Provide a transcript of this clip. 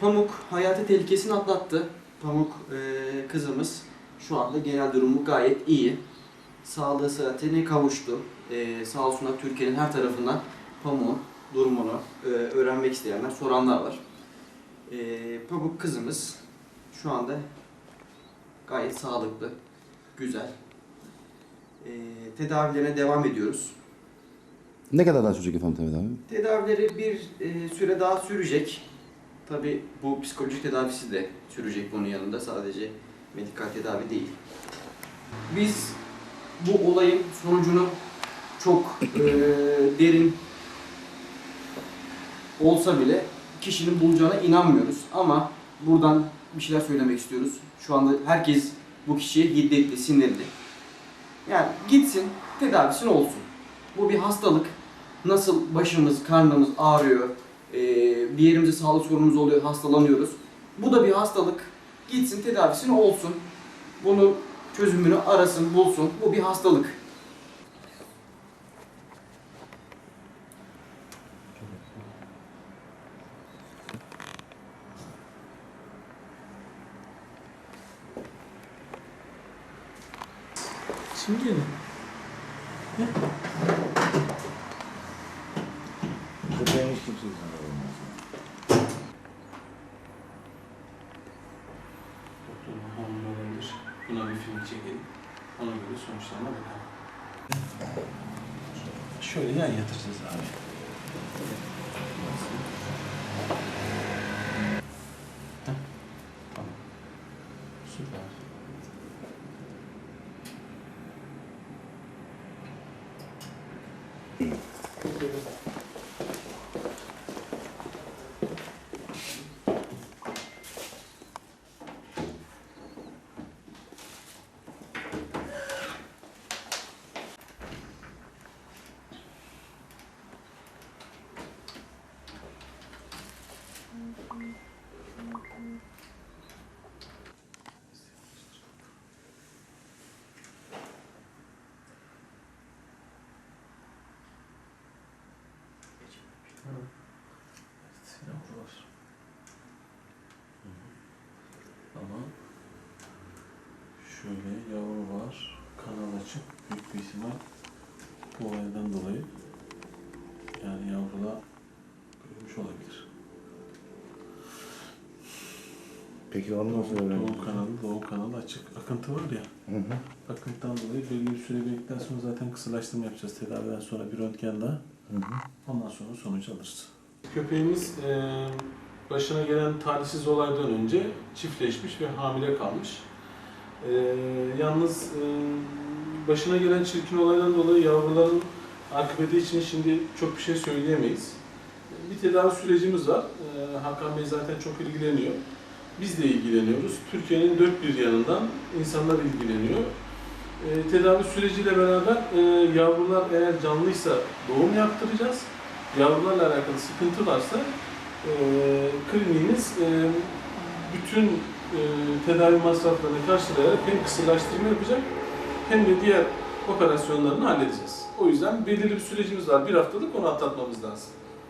Pamuk hayati tehlikesini atlattı. Pamuk e, kızımız şu anda genel durumu gayet iyi. Sağlığı sıhhatine kavuştu. E, sağ olsunlar Türkiye'nin her tarafından Pamuk'un durumunu e, öğrenmek isteyenler, soranlar var. E, Pamuk kızımız şu anda gayet sağlıklı, güzel. E, tedavilerine devam ediyoruz. Ne kadar daha sürecek efendim tedavi? Tedavileri bir e, süre daha sürecek. Tabi bu psikolojik tedavisi de sürecek bunun yanında sadece medikal tedavi değil. Biz bu olayın sonucunu çok e, derin olsa bile kişinin bulacağına inanmıyoruz. Ama buradan bir şeyler söylemek istiyoruz. Şu anda herkes bu kişiye hiddetli, sinirli. Yani gitsin, tedavisini olsun. Bu bir hastalık. Nasıl başımız, karnımız ağrıyor, e, bir yerimizde sağlık sorunumuz oluyor, hastalanıyoruz. Bu da bir hastalık. Gitsin, tedavisini olsun. Bunu çözümünü arasın, bulsun. Bu bir hastalık. Şimdi Köpeğin hiç kimse yüzünden olmaz. doktor hamile olabilir. Buna bir film çekelim. Ona göre sonuçlarına bakalım. Şöyle yan yatıracağız abi. Heh, 嗯，对，对，Evet, yavrular. Hı hı. Ama şöyle yavru var, kanal açık, büyük bir ihtimal bu olaydan dolayı yani yavrular ölmüş olabilir. Peki onu nasıl Doğum öğrendiniz? kanalı, doğum kanalı açık. Akıntı var ya, Hı hı. akıntıdan dolayı belli bir süre bekledikten sonra zaten kısırlaştırma yapacağız. Tedaviden sonra bir röntgen daha. Hı hı. Ondan sonra sonuç alırız. Köpeğimiz eee, başına gelen talihsiz olaydan önce çiftleşmiş ve hamile kalmış. Eee, yalnız eee, başına gelen çirkin olaydan dolayı yavruların akıbeti için şimdi çok bir şey söyleyemeyiz. Bir tedavi sürecimiz var. Eee, Hakan Bey zaten çok ilgileniyor. Biz de ilgileniyoruz. Türkiye'nin dört bir yanından insanlar ilgileniyor. Eee, tedavi süreciyle beraber eee, yavrular eğer canlıysa doğum yaptıracağız yavrularla alakalı sıkıntı varsa e, kliniğimiz e, bütün e, tedavi masraflarını karşılayarak hem kısırlaştırma yapacak hem de diğer operasyonlarını halledeceğiz. O yüzden belirli bir sürecimiz var. Bir haftalık onu atlatmamız lazım.